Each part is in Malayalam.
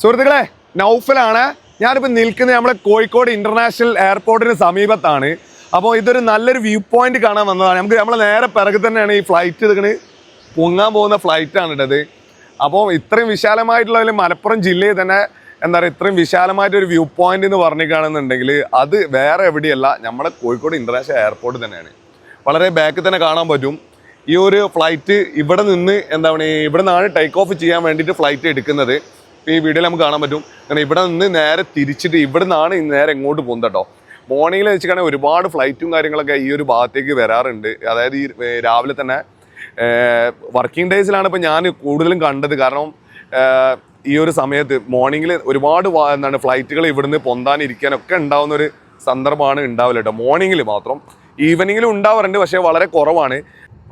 സുഹൃത്തുക്കളെ നൗഫലാണ്. ഞാനിപ്പോൾ നിൽക്കുന്നത് നമ്മുടെ കോഴിക്കോട് ഇന്റർനാഷണൽ എയർപോർട്ടിന് സമീപത്താണ്. അപ്പോൾ ഇതൊരു നല്ലൊരു വ്യൂ പോയിന്റ് കാണാൻ വന്നതാണ്. നമുക്ക് നമ്മൾ നേരെ പിറകെ തന്നെയാണ് ഈ ഫ്ലൈറ്റ് ഇതൊക്കെ പൊങ്ങാൻ പോകുന്ന ഫ്ലൈറ്റാണ് ഇട്ടത് അപ്പോൾ ഇത്രയും വിശാലമായിട്ടുള്ള മലപ്പുറം ജില്ലയിൽ തന്നെ എന്താ പറയുക ഇത്രയും വിശാലമായിട്ടൊരു വ്യൂ പോയിന്റ് എന്ന് പറഞ്ഞു കാണുന്നുണ്ടെങ്കിൽ അത് വേറെ എവിടെയല്ല നമ്മുടെ കോഴിക്കോട് ഇന്റർനാഷണൽ എയർപോർട്ട് തന്നെയാണ്. വളരെ ബാക്കിൽ തന്നെ കാണാൻ പറ്റും. ഈ ഒരു ഫ്ലൈറ്റ് ഇവിടെ നിന്ന് എന്താണ് ഇവിടെ നിന്നാണ് ടേക്ക് ഓഫ് ചെയ്യാൻ വേണ്ടിയിട്ട് ഫ്ലൈറ്റ് എടുക്കുന്നത്. ഈ വീഡിയോയിൽ നമുക്ക് കാണാൻ പറ്റും. കാരണം ഇവിടെ നിന്ന് നേരെ തിരിച്ചിട്ട് ഇവിടെ നിന്നാണ് നേരെ എങ്ങോട്ട് പോകുന്നത് കേട്ടോ. മോർണിംഗിൽ വെച്ചിട്ടാണെങ്കിൽ ഒരുപാട് ഫ്ലൈറ്റും കാര്യങ്ങളൊക്കെ ഈ ഒരു ഭാഗത്തേക്ക് വരാറുണ്ട്. അതായത് ഈ രാവിലെ തന്നെ വർക്കിംഗ് ഡേയ്സിലാണ് ഇപ്പോൾ ഞാൻ കൂടുതലും കണ്ടത്. കാരണം ഈ ഒരു സമയത്ത് മോർണിംഗിൽ ഒരുപാട് എന്താണ് ഫ്ലൈറ്റുകൾ ഇവിടുന്ന് പൊന്താനിരിക്കാനൊക്കെ ഉണ്ടാവുന്ന ഒരു സന്ദർഭമാണ് ഉണ്ടാവില്ല കേട്ടോ. മോർണിംഗിൽ മാത്രം. ഈവനിങ്ങിലും ഉണ്ടാവാറുണ്ട് പക്ഷേ വളരെ കുറവാണ്.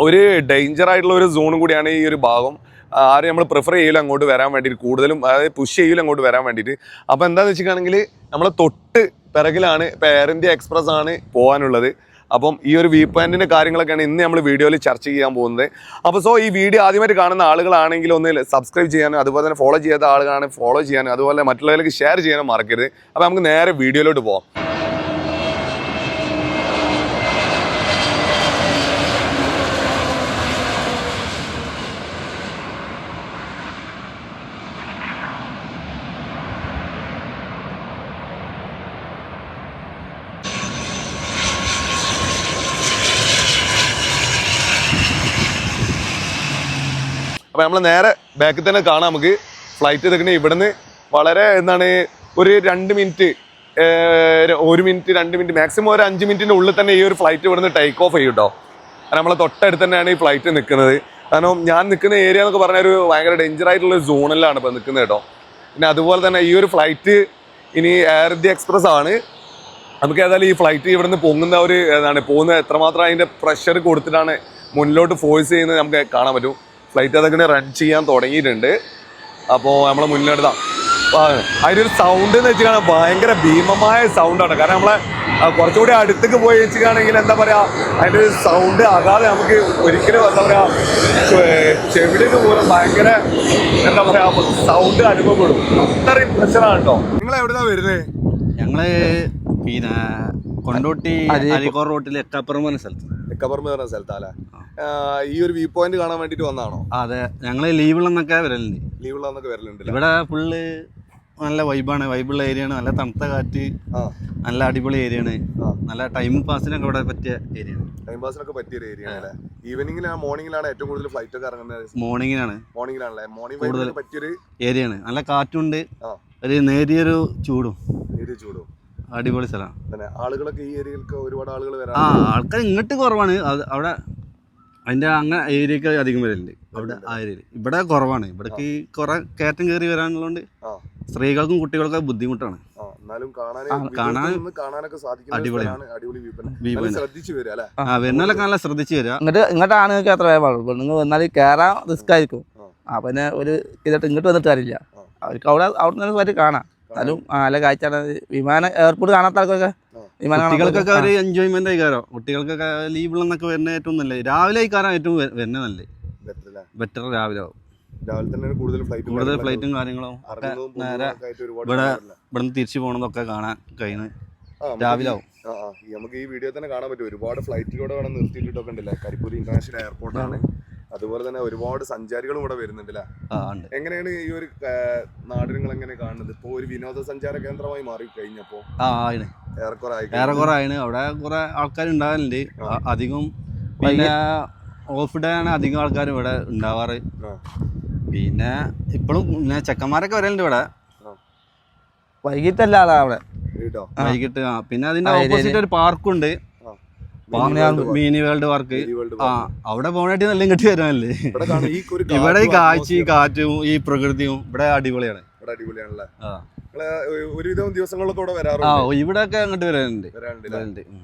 ഒരു ഡേഞ്ചർ ആയിട്ടുള്ള ഒരു സോണും കൂടിയാണ് ഈ ഒരു ഭാഗം. ആരും നമ്മൾ പ്രിഫർ ചെയ്യില്ല അങ്ങോട്ട് വരാൻ വേണ്ടിയിട്ട് കൂടുതലും അതായത് പുഷ് ചെയ്യില്ല അങ്ങോട്ട് വരാൻ വേണ്ടിയിട്ട് അപ്പോൾ എന്താണെന്ന് വെച്ചിട്ടുണ്ടെങ്കിൽ നമ്മൾ തൊട്ട് പിറകിലാണ് ഇന്ത്യ എക്സ്പ്രസ് ആണ് പോകാനുള്ളത് അപ്പം ഈ ഒരു വ്യൂ പോയിന്റിന്റെ കാര്യങ്ങളൊക്കെയാണ് ഇന്ന് നമ്മൾ വീഡിയോയിൽ ചർച്ച ചെയ്യാൻ പോകുന്നത്. അപ്പോൾ സോ ഈ വീഡിയോ ആദ്യമായിട്ട് കാണുന്ന ആളുകളാണെങ്കിൽ ഒന്ന് സബ്സ്ക്രൈബ് ചെയ്യാനും അതുപോലെ തന്നെ ഫോളോ ചെയ്യാത്ത ആളുകളാണെങ്കിൽ ഫോളോ ചെയ്യാനും അതുപോലെ മറ്റുള്ളവർക്ക് ഷെയർ ചെയ്യാനും മറക്കരുത്. അപ്പോൾ നമുക്ക് നേരെ വീഡിയോയിലോട്ട് പോകാം അപ്പോൾ നമ്മൾ നേരെ ബാക്കിൽ തന്നെ കാണാം നമുക്ക്. ഫ്ലൈറ്റ് എടുക്കണേ ഇവിടുന്ന്. വളരെ എന്താണ് ഒരു രണ്ട് മിനിറ്റ് ഒരു മിനിറ്റ് രണ്ട് മിനിറ്റ് മാക്സിമം ഒരു അഞ്ച് മിനിറ്റിന്റെ ഉള്ളിൽ തന്നെ ഈ ഒരു ഫ്ലൈറ്റ് ഇവിടുന്ന് ടേക്ക് ഓഫ് ചെയ്യും കേട്ടോ നമ്മളെ തൊട്ടടുത്ത് തന്നെയാണ് ഈ ഫ്ലൈറ്റ് നിൽക്കുന്നത് കാരണം ഞാൻ നിൽക്കുന്ന ഏരിയ എന്നൊക്കെ പറഞ്ഞാൽ ഒരു ഭയങ്കര ഡേഞ്ചർ ആയിട്ടുള്ള ഒരു സോണിലാണ് ഇപ്പോൾ നിൽക്കുന്നത് കേട്ടോ പിന്നെ അതുപോലെ തന്നെ ഈ ഒരു ഫ്ലൈറ്റ് ഇനി എയർ ഇന്ത്യ എക്സ്പ്രസ് ആണ്. നമുക്ക് ഏതായാലും ഈ ഫ്ലൈറ്റ് ഇവിടുന്ന് പൊങ്ങുന്ന ഒരു ഏതാണ് പോകുന്ന എത്രമാത്രം അതിന്റെ പ്രഷർ കൊടുത്തിട്ടാണ് മുന്നിലോട്ട് ഫോഴ്സ് ചെയ്യുന്നത് നമുക്ക് കാണാൻ പറ്റും. ഫ്ലൈറ്റ് അതൊക്കെ റൺ ചെയ്യാൻ തുടങ്ങിയിട്ടുണ്ട്. അപ്പോൾ നമ്മളെ മുന്നിലെടുത്താം അതിന്റെ ഒരു സൗണ്ട് എന്ന് വെച്ചാൽ ഭയങ്കര ഭീമമായ സൗണ്ടാണ് കാരണം നമ്മളെ കുറച്ചുകൂടി അടുത്തേക്ക് പോയി വെച്ചിട്ടാണെങ്കിൽ എന്താ പറയാ അതിന്റെ ഒരു സൗണ്ട് ആകാതെ നമുക്ക് ഒരിക്കലും എന്താ പറയാ ചെ- ചെവിടിന് പോലും ഭയങ്കര എന്താ പറയാ സൗണ്ട് അനുഭവപ്പെടും. അത്രയും പ്രശ്നമാണ് കേട്ടോ. നിങ്ങൾ എവിടുന്നാ വരുന്നത് ഞങ്ങൾ പിന്നെ കൊണ്ടോട്ടി അരിക്കോർ റോട്ടിൽ എക്കാപ്പുറം പറഞ്ഞ സ്ഥലത്ത്. എക്കാപ്പുറം പറഞ്ഞ സ്ഥലത്താല്ലേ ഈ ഒരു വ്യൂ പോയിന്റ് കാണാൻ വേണ്ടിട്ട് വന്നാണോ അതെ ഞങ്ങൾ ലീവുള്ളന്നൊക്കെ വരലുണ്ട്. ലീവുള്ളതൊക്കെ വരലുണ്ട് ഇവിടെ ഫുള്ള് നല്ല വൈബാണ് വൈബുള്ള ഏരിയ ആണ്. നല്ല തണുത്ത കാറ്റ് നല്ല അടിപൊളി ഏരിയ ആണ്. നല്ല ടൈം പാസിനൊക്കെ ഇവിടെ പറ്റിയ ഏരിയ ആണ്. ടൈം പാസിനൊക്കെ പറ്റിയ ഒരു ഏരിയ ആണല്ലേ ഈവനിങ്ങിലാണ് മോർണിംഗിലാണ് ഏറ്റവും കൂടുതൽ ഫ്ലൈറ്റ് ഒക്കെ ഇറങ്ങുന്നത്? മോർണിംഗിലാണ് മോർണിംഗിലാണല്ലേ മോർണിംഗ് കൂടുതൽ പറ്റിയൊരു ഏരിയ ആണ്. നല്ല കാറ്റുണ്ട്. ഒരു നേരിയൊരു ചൂടും. നേരിയ ചൂടും. അടിപൊളി സ്ഥലമാണ് ആളുകളൊക്കെ ഈ ഏരിയയിലൊക്കെ ഒരുപാട് ആളുകൾ വരാം ആൾക്കാർ ഇങ്ങോട്ട് കുറവാണ്. അവിടെ അതിന്റെ അങ്ങനെ ഏരിയക്ക് അധികം വരലുണ്ട്. അവിടെ ആ ഏരിയയിൽ. ഇവിടെ കുറവാണ്. ഇവിടേക്ക് കുറെ കയറ്റം കയറി വരാനുള്ളതുകൊണ്ട് സ്ത്രീകൾക്കും കുട്ടികൾക്കും ബുദ്ധിമുട്ടാണ്. എന്നാലും കാണാനൊക്കെ. ശ്രദ്ധിച്ചു വരിക അല്ലേ? ആ വരുന്നതിലൊക്കെ നല്ല ശ്രദ്ധിച്ച് വരിക. ഇങ്ങോട്ട് ഇങ്ങോട്ടാണ് നിങ്ങൾക്ക് അത്ര പാടുള്ളൂ. നിങ്ങൾ വന്നാൽ കയറാൻ റിസ്ക് ആയിരിക്കും. ആ. പിന്നെ ഒരു ഇതിട്ട് ഇങ്ങോട്ട് വന്നിട്ട് കാര്യമില്ല. അവർക്ക് അവിടെ അവിടെ നിന്ന് വരെ കാണാം. എന്നാലും നല്ല കാഴ്ചയാണ്. വിമാനം എയർപോർട്ട് കാണാത്ത ആൾക്കൊക്കെ കുട്ടികൾക്കൊക്കെ. ഒരു എൻജോയ്മെന്റ് ആയിക്കാരോ? കുട്ടികൾക്കൊക്കെ ലീവുള്ളന്നൊക്കെ വരുന്ന ഏറ്റവും നല്ലത്. രാവിലെ ആയിക്കാരം ഏറ്റവും വരുന്ന നല്ല നല്ലത്. ബെറ്റർ രാവിലെ ആവും. കൂടുതൽ ഫ്ലൈറ്റ് കൂടുതൽ ഫ്ലൈറ്റും കാര്യങ്ങളും ഒക്കെ നേരെ ഇവിടെ നിന്ന് തിരിച്ചു പോകണതൊക്കെ കാണാൻ കഴിയുന്നത് രാവിലെ ആവും. നമുക്ക് ഈ വീഡിയോ തന്നെ കാണാൻ പറ്റും. ഒരുപാട് ഫ്ലൈറ്റിലൂടെ വേണം നിർത്തിയിട്ടൊക്കെ ഉണ്ടല്ലേ? കരിപ്പൂർ ഇന്റർനാഷണൽ എയർപോർട്ടാണ് അതുപോലെ തന്നെ ഒരുപാട് സഞ്ചാരികളും ഇവിടെ വരുന്നുണ്ടല്ലേ എങ്ങനെയാണ് ഈ ഒരു നാടിനങ്ങൾ എങ്ങനെ കാണുന്നത്? ഇപ്പോ ഒരു വിനോദസഞ്ചാര കേന്ദ്രമായി മാറി കഴിഞ്ഞപ്പോ ഏറെക്കുറെ ആയി ഏറെ കുറെ ആണ് അവിടെ കുറെ ആൾക്കാർ ഉണ്ടാകലുണ്ട് അധികം പിന്നെ ഓഫ് ഡേ ആണ് അധികം ആൾക്കാർ ഇവിടെ ഉണ്ടാവാറ്. പിന്നെ ഇപ്പോഴും പിന്നെ ചെക്കന്മാരൊക്കെ വരലുണ്ട് ഇവിടെ. വൈകിട്ടല്ല ആളാ അവിടെ. കേട്ടോ വൈകിട്ട് ആ. പിന്നെ അതിന്റെ. ഓപ്പോസിറ്റ് ഒരു പാർക്കുണ്ട്. മിനി വേൾഡ് പാർക്ക് ആ. അവിടെ പോകണായിട്ട് നല്ല ഇങ്ങോട്ട് വരാനല്ലേ? ഇവിടെ ഈ കാഴ്ചയും കാറ്റും കാഴ്ച ഈ കാറ്റും ഈ പ്രകൃതിയും ഇവിടെ അടിപൊളിയാണ്. ഇവിടെ അടിപൊളിയാണല്ലേ? ആ. ഒരുവിധം ദിവസങ്ങളൊക്കെ ഇവിടെ ആ വരാറുണ്ട്. ഇവിടെ ഒക്കെ അങ്ങോട്ട് വരാനുണ്ട് വരാറുണ്ട് വരാനുണ്ട് ഉം.